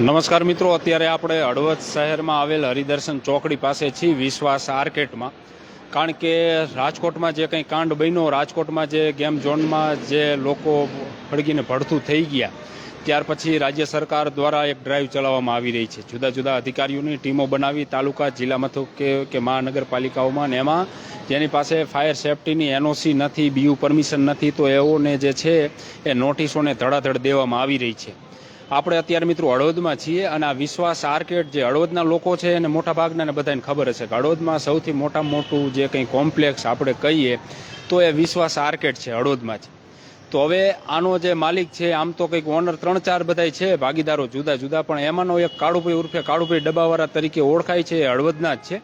નમસ્કાર મિત્રો, અત્યારે આપણે હળવદ શહેરમાં આવેલ હરિદર્શન ચોકડી પાસે છીએ, વિશ્વાસ આર્કેટમાં. કારણ કે રાજકોટમાં જે કંઈ કાંડ બન્યો, રાજકોટમાં જે ગેમ ઝોનમાં જે લોકો ભળગીને ભડથું થઈ ગયા, ત્યાર પછી રાજ્ય સરકાર દ્વારા એક ડ્રાઈવ ચલાવવામાં આવી રહી છે. જુદા જુદા અધિકારીઓની ટીમો બનાવી, તાલુકા, જિલ્લા મથકે કે મહાનગરપાલિકાઓમાં ને એમાં જેની પાસે ફાયર સેફટીની એનઓસી નથી, બીયુ પરમિશન નથી, તો એઓને જે છે એ નોટિસોને ધડાધડ દેવામાં આવી રહી છે. આપણે અત્યારે મિત્રો હળવદમાં છીએ અને આ વિશ્વાસ આર્કેટ જે હળવદના લોકો છે એને મોટા ભાગના બધાને ખબર હશે કે હળવદમાં સૌથી મોટા મોટું જે કંઈ કોમ્પ્લેક્સ આપણે કહીએ તો એ વિશ્વાસ આર્કેટ છે હળવદમાં છે તો હવે આનો જે માલિક છે, આમ તો કંઈક ઓનર ત્રણ ચાર બધાય છે, ભાગીદારો જુદા જુદા, પણ એમાંનો એક કાળુભાઈ ઉર્ફે કાળુભાઈ ડબ્બાવાળા તરીકે ઓળખાય છે હળવદના જ છે.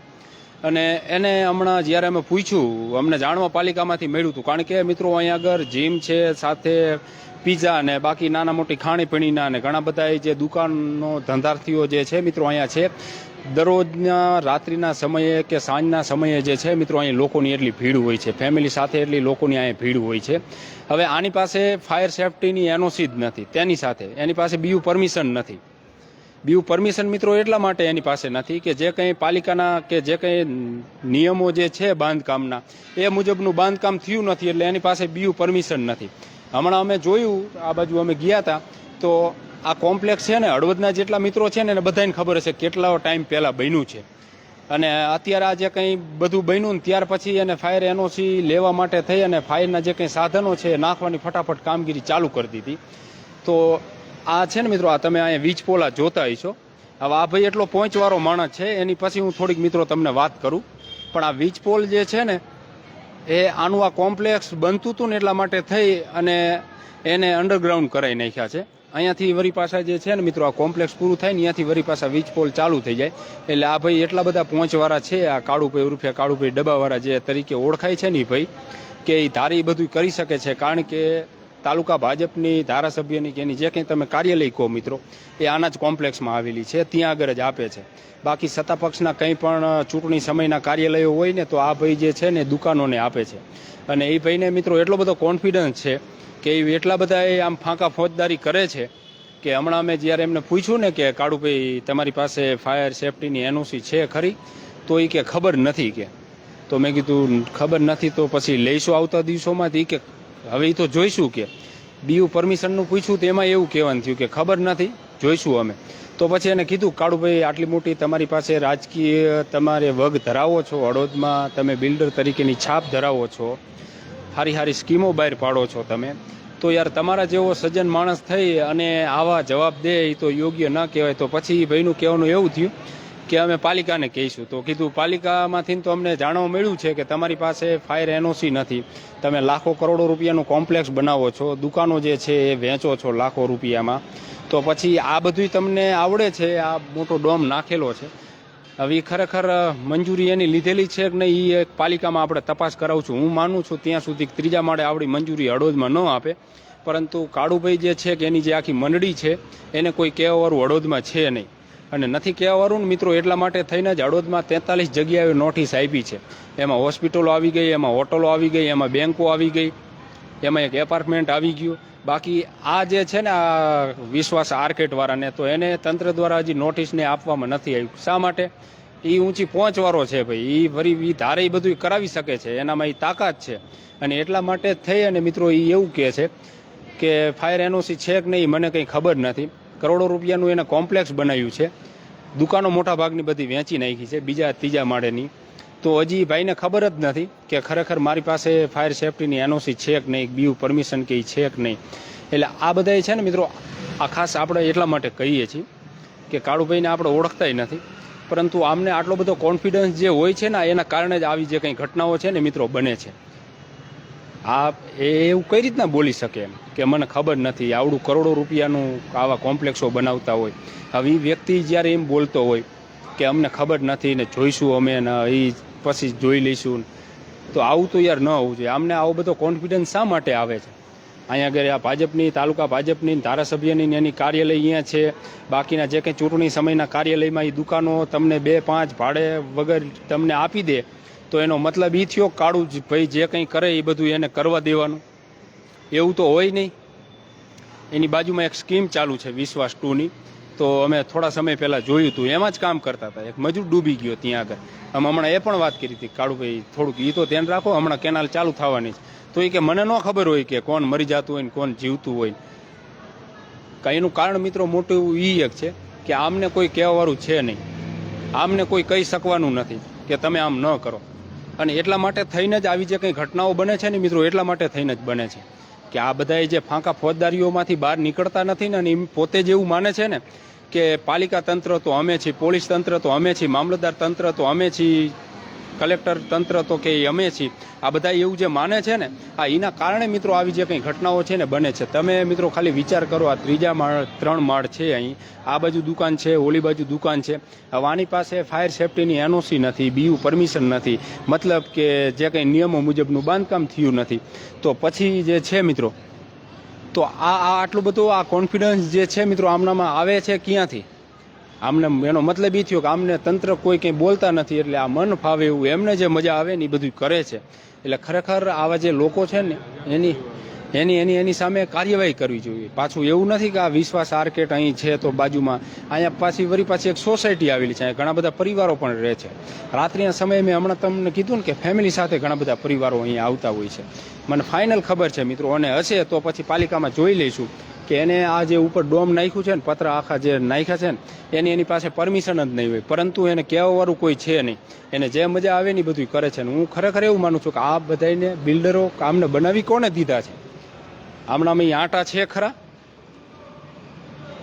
અને એને હમણાં જ્યારે અમે પૂછ્યું, અમને જાણવા પાલિકામાંથી મળ્યું હતું, કારણ કે મિત્રો અહીંયા આગળ જીમ છે, સાથે પીઝા અને બાકી નાના મોટી ખાણીપીણીના અને ઘણા બધા જે દુકાનનો ધંધાર્થીઓ જે છે, મિત્રો અહીંયા છે, દરરોજના રાત્રિના સમયે કે સાંજના સમયે જે છે, મિત્રો અહીં લોકોની એટલી ભીડ હોય છે, ફેમિલી સાથે એટલી લોકોની અહીંયા ભીડ હોય છે. હવે આની પાસે ફાયર સેફટીની એનઓસી જ નથી, તેની સાથે, એની પાસે બીયુ પરમિશન નથી. બીયુ પરમિશન મિત્રો એટલા માટે એની પાસે નથી કે જે કંઈ પાલિકાના કે જે કંઈ નિયમો જે છે બાંધકામના, એ મુજબનું બાંધકામ થયું નથી એટલે એની પાસે બીયુ પરમિશન નથી. હમણાં અમે જોયું, આ બાજુ અમે ગયા હતા તો આ કોમ્પ્લેક્સ છે ને, હળવદના જેટલા મિત્રો છે ને, એને બધાને ખબર હશે કેટલા ટાઈમ પહેલાં બન્યું છે. અને અત્યારે આ જે કંઈ બધું બન્યું ને, ત્યાર પછી એને ફાયર એનઓસી લેવા માટે થઈ અને ફાયરના જે કંઈ સાધનો છે નાખવાની ફટાફટ કામગીરી ચાલુ કરી દીધી. તો આ છે ને મિત્રો, આ તમે અહીંયા વીજ પોલા જોતા હશો. હવે આ ભાઈ એટલો પહોંચવાળો માણસ છે, એની પછી હું થોડીક મિત્રો તમને વાત કરું. પણ આ વીજ પોલ જે છે ને એ આનું આ કોમ્પ્લેક્સ બનતું હતું ને એટલા માટે થઈ અને એને અંડરગ્રાઉન્ડ કરાવી નાખ્યા છે. અહીંયાથી વરી પાછા જે છે ને મિત્રો, આ કોમ્પ્લેક્સ પૂરું થાય ને અહીંયાથી વરી પાછા વીજ પોલ ચાલુ થઈ જાય. એટલે આ ભાઈ એટલા બધા પહોંચવાળા છે, આ કાળુભાઈ ઉર્ફે કાળુભાઈ ડબ્બાવાળા જે તરીકે ઓળખાય છે ને ભાઈ, કે એ ધારી બધું કરી શકે છે. કારણ કે તાલુકા ભાજપની ધારાસભ્યની કે એની જે કંઈ તમે કાર્યાલય કહો મિત્રો, એ આના જ કોમ્પ્લેક્સમાં આવેલી છે, ત્યાં આગળ જ આપે છે. બાકી સત્તા પક્ષના કંઈ પણ ચૂંટણી સમયના કાર્યાલયો હોય ને, તો આ ભાઈ જે છે ને, દુકાનોને આપે છે. અને એ ભાઈને મિત્રો એટલો બધો કોન્ફિડન્સ છે કે એ એટલા બધા એ આમ ફાંકા ફોજદારી કરે છે કે હમણાં અમે જ્યારે એમને પૂછ્યું ને કે કાળુભાઈ તમારી પાસે ફાયર સેફટીની એનઓસી છે ખરી? તો એ કે ખબર નથી કે. તો મેં કીધું, ખબર નથી તો પછી લઈશું આવતા દિવસોમાંથી કે, હવે એ તો જોઈશું કે. બીયુ પરમિશનનું પૂછ્યું તો એમાં એવું કહેવાનું થયું કે ખબર નથી. જોઈશું અમે. તો પછી એને કીધું, કાળુભાઈ, આટલી મોટી તમારી પાસે રાજકીય તમારે વગ ધરાવો છો હળવદમાં તમે બિલ્ડર તરીકેની છાપ ધરાવો છો સારી સારી સ્કીમો બહાર પાડો છો તમે. તો યાર તમારા જેવો સજ્જન માણસ થઈ અને આવા જવાબ દે એ તો યોગ્ય ન કહેવાય. તો પછી ભાઈનું કહેવાનું એવું થયું કે અમે પાલિકાને કહીશું. તો કીધું, પાલિકામાંથી તો અમને જાણવા મળ્યું છે કે તમારી પાસે ફાયર એનઓસી નથી. તમે લાખો કરોડો રૂપિયાનું કોમ્પ્લેક્સ બનાવો છો, દુકાનો જે છે એ વેચો છો લાખો રૂપિયામાં. તો પછી આ બધું તમને આવડે છે, આ મોટો ડોમ નાખેલો છે. હવે ખરેખર મંજૂરી એની લીધેલી છે કે નહીં એ પાલિકામાં આપણે તપાસ કરાવું છું. હું માનું છું ત્યાં સુધી ત્રીજા માળે આવડી મંજૂરી હળવદમાં ન આપે. પરંતુ કાળુભાઈ જે છે કે એની જે આખી મંડળી છે, એને કોઈ કહેવાવાળું હળવદમાં છે નહીં. અને નથી કહેવાવાળું ને મિત્રો, એટલા માટે થઈને જ હળવદમાં તેતાલીસ જગ્યાએ નોટિસ આપી છે. એમાં હોસ્પિટલો આવી ગઈ, એમાં હોટલો આવી ગઈ, એમાં બેન્કો આવી ગઈ, એમાં એક એપાર્ટમેન્ટ આવી ગયું. બાકી આ જે છે ને, આ વિશ્વાસ આર્કેટવાળાને, તો એને તંત્ર દ્વારા હજી નોટિસને આપવામાં નથી આવ્યું. શા માટે? એ ઊંચી પહોંચવાળો છે ભાઈ. એ ફરી એ ધારે એ બધું કરાવી શકે છે. એનામાં એ તાકાત છે. અને એટલા માટે થઈ અને મિત્રો એ એવું કહે છે કે ફાયર એનઓસી છે કે નહીં, મને કંઈ ખબર નથી. કરોડો રૂપિયાનું એને કોમ્પ્લેક્સ બનાવ્યું છે. દુકાનો મોટા ભાગની બધી વેચી નાખી છે, બીજા ત્રીજા માળેની. તો હજી ભાઈને ખબર જ નથી કે ખરેખર મારી પાસે ફાયર સેફટીની એનઓસી છે કે નહીં, બીયુ પરમિશન કે છે કે નહીં. એટલે આ બધાએ છે ને મિત્રો, આ ખાસ આપણે એટલા માટે કહીએ છીએ કે કાળુભાઈને આપણે ઓળખતાય નથી. પરંતુ આમને આટલો બધો કોન્ફિડન્સ જે હોય છે ને, એના કારણે જ આવી જે કંઈ ઘટનાઓ છે ને મિત્રો બને છે. આ એવું કઈ રીતના બોલી શકે એમ? કે મને ખબર નથી, આવડું કરોડો રૂપિયાનું આવા કોમ્પ્લેક્સો બનાવતા હોય. હવે એ વ્યક્તિ જ્યારે એમ બોલતો હોય કે અમને ખબર નથી ને જોઈશું અમે ને એ પછી જોઈ લઈશું તો આવું તો યાર ન હોવું જોઈએ. આમને આવો બધો કોન્ફિડન્સ શા માટે આવે છે? અહીંયા આગળ આ ભાજપની, તાલુકા ભાજપની ધારાસભ્યની એની કાર્યાલય અહીંયા છે. બાકીના જે કંઈ ચૂંટણી સમયના કાર્યાલયમાં એ દુકાનો તમને બે પાંચ ભાડે વગર તમને આપી દે, તો એનો મતલબ એ થયો કાળું ભાઈ જે કંઈ કરે એ બધું એને કરવા દેવાનું. એવું તો હોય નહીં. એની બાજુમાં એક સ્કીમ ચાલુ છે વિશ્વાસ ટુની. તો અમે થોડા સમય પહેલાં જોયું હતું એમાં જ કામ કરતા હતા. એક મજૂર ડૂબી ગયો ત્યાં આગળ. અમે હમણાં એ પણ વાત કરી હતી, કાળુભાઈ, થોડુંક એ તો ધ્યાન રાખો, હમણાં કેનાલ ચાલુ થવાની છે. તો એ કે મને ન ખબર હોય કે કોણ મરી જતું હોય ને કોણ જીવતું હોય. કાંઈ એનું કારણ મિત્રો મોટું એ એક છે કે આમને કોઈ કહેવાવાળું છે નહીં. આમને કોઈ કહી શકવાનું નથી કે તમે આમ ન કરો. અને એટલા માટે થઈને જ આવી જે કંઈ ઘટનાઓ બને છે ને મિત્રો, એટલા માટે થઈને જ બને છે. કે આ બધાએ જે ફાંકા ફોજદારીઓમાંથી બહાર નીકળતા નથી ને અને એમ પોતે જેવું માને છે ને કે પાલિકા તંત્ર તો અમે છીએ, પોલીસ તંત્ર તો અમે છીએ, મામલતદાર તંત્ર તો અમે છીએ કલેક્ટર તંત્ર તો કે અમે છીએ. આ બધા એવું જે માને છે ને, આ એના કારણે મિત્રો આવી જે કંઈ ઘટનાઓ છે ને બને છે. તમે મિત્રો ખાલી વિચાર કરો, આ ત્રીજા માળ, ત્રણ માળ છે અહીં. આ બાજુ દુકાન છે, ઓલી બાજુ દુકાન છે. આની પાસે ફાયર સેફટીની એનઓસી નથી બીયુ પરમિશન નથી. મતલબ કે જે કંઈ નિયમો મુજબનું બાંધકામ થયું નથી. તો પછી જે છે મિત્રો, તો આ આટલું બધું, આ કોન્ફિડન્સ જે છે મિત્રો આમનામાં આવે છે ક્યાંથી? આમને એનો મતલબ એ થયો કે આમને તંત્ર કોઈ કંઈ બોલતા નથી, એટલે આ મન ફાવે એવું એમને જે મજા આવે ને એ બધું કરે છે. એટલે ખરેખર આવા જે લોકો છે ને, એની એની એની એની સામે કાર્યવાહી કરવી જોઈએ. પાછું એવું નથી કે આ વિશ્વાસ આર્કેટ અહીં છે તો બાજુમાં, અહીંયા પાછી વળી પાછી એક સોસાયટી આવેલી છે ઘણા બધા પરિવારો પણ રહે છે. રાત્રિના સમયે મેં હમણાં તમને કીધું ને કે ફેમિલી સાથે ઘણા બધા પરિવારો અહીંયા આવતા હોય છે. મને ફાઇનલ ખબર છે મિત્રો, અને હશે તો પછી પાલિકામાં જોઈ લઈશું. કે એને આ જે ઉપર ડોમ નાખ્યું છે ને, પત્ર આખા જે નાખ્યા છે ને, એની એની પાસે પરમિશન જ નહીં હોય. પરંતુ એને કહેવાવાળું કોઈ છે નહીં. એને જે મજા આવે ને બધું કરે છે ને. હું ખરેખર એવું માનું છું કે આ બધાને બિલ્ડરો કામને બનાવી કોને દીધા છે? હમણાંમાં એ આંટા છે ખરા?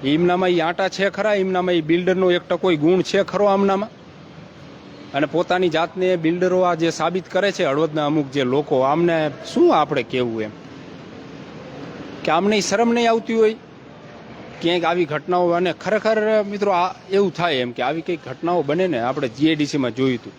એમનામાં એ આંટા છે ખરા? એમનામાં એ બિલ્ડરનો એક કોઈ ગુણ છે ખરો આમનામાં? અને પોતાની જાતને બિલ્ડરો આ જે સાબિત કરે છે, હળવદના અમુક જે લોકો, આમને શું આપણે કહેવું એમ? કે આમને શરમ નહીં આવતી હોય? ક્યાંક આવી ઘટનાઓ અને ખરેખર મિત્રો આ એવું થાય એમ કે આવી કંઈક ઘટનાઓ બને ને આપણે જીએડીસીમાં જોયું હતું.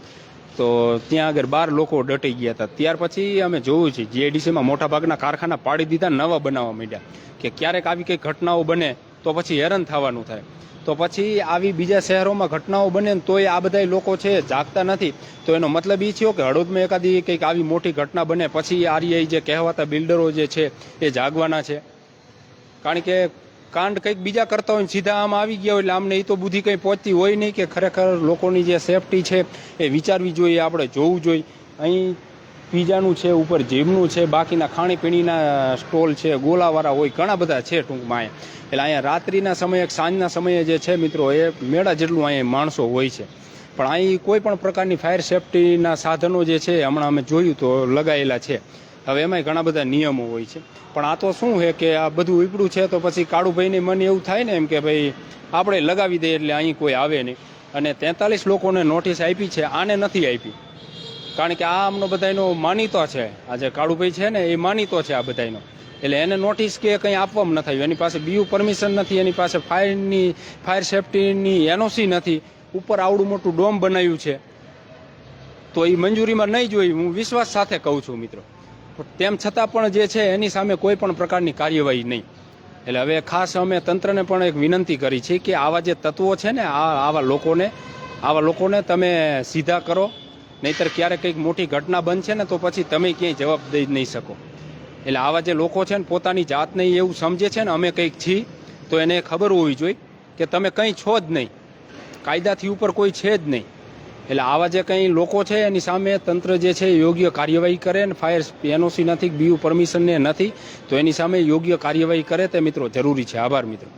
તો ત્યાં આગળ બાર લોકો ડટી ગયા હતા. ત્યાર પછી અમે જોયું છે જીએડીસીમાં મોટાભાગના કારખાના પાડી દીધા, નવા બનાવવા માંડ્યા કે ક્યારેક આવી કંઈક ઘટનાઓ બને તો પછી હેરાન થવાનું થાય. તો પછી આવી બીજા શહેરોમાં ઘટનાઓ બને તોય આ બધા લોકો છે જાગતા નથી. તો એનો મતલબ એ થયો કે હળવદમાં એકાદી કંઈક આવી મોટી ઘટના બને, પછી આરઆઈ જે કહેવાતા બિલ્ડરો જે છે એ જાગવાના છે. કારણ કે કાંડ કંઈક બીજા કરતા હોય સીધા આમ આવી ગયા હોય એટલે આમને એ તો બુદ્ધિ કંઈ પહોંચતી હોય નહીં કે ખરેખર લોકોની જે સેફટી છે એ વિચારવી જોઈએ, આપણે જોવું જોઈએ. અહીં પીઝાનું છે, ઉપર જીમનું છે, બાકીના ખાણીપીણીના સ્ટોલ છે, ગોલાવાળા હોય, ઘણા બધા છે ટૂંકમાં અહીંયા. એટલે અહીંયા રાત્રિના સમયે સાંજના સમયે જે છે મિત્રો, એ મેળા જેટલું અહીંયા માણસો હોય છે. પણ અહીં કોઈ પણ પ્રકારની ફાયર સેફટીના સાધનો જે છે, હમણાં અમે જોયું તો લગાયેલા છે. હવે એમાંય ઘણા બધા નિયમો હોય છે. પણ આ તો શું છે કે આ બધું ઉપડું છે, તો પછી કાળુભાઈને મન એવું થાય ને એમ કે ભાઈ, આપણે લગાવી દઈએ એટલે અહીં કોઈ આવે નહીં. અને તેતાલીસ લોકોને નોટિસ આપી છે, આને નથી આપી. કારણ કે આ આમનો બધાનો માનીતો છે. આ જે કાળુભાઈ છે ને, એ માનીતો છે આ બધાનો એટલે એને નોટિસ કે કંઈ આપવામાં ન થયું. એની પાસે બીયું પરમિશન નથી, એની પાસે ફાયરની ફાયર સેફટીની એનઓસી નથી. ઉપર આવડું મોટું ડોમ બનાવ્યું છે. તો એ મંજૂરીમાં નહીં જોઈ, હું વિશ્વાસ સાથે કહું છું મિત્રો. તેમ છતાં પણ જે છે, એની સામે કોઈ પણ પ્રકારની કાર્યવાહી નહીં. એટલે હવે ખાસ અમે તંત્રને પણ એક વિનંતી કરી છે કે આવા જે તત્વો છે ને, આ આવા લોકોને આવા લોકોને તમે સીધા કરો. નહીતર ક્યારેક કંઈક મોટી ઘટના બનશે ને તો પછી તમે ક્યાંય જવાબ દઈ નહીં શકો. એટલે આવા જે લોકો છે ને પોતાની જાતને એવું સમજે છે ને અમે કંઈક છીએ તો એને ખબર હોવી જોઈએ કે તમે કંઈ છો જ નહીં. કાયદાથી ઉપર કોઈ છે જ નહીં. એટલે આવા જે કંઈ લોકો છે એની સામે તંત્ર જે છે યોગ્ય કાર્યવાહી કરે ને ફાયર એનઓસી નથી, બીયુ પરમિશન ને નથી, તો એની સામે યોગ્ય કાર્યવાહી કરે તે મિત્રો જરૂરી છે. આભાર મિત્રો.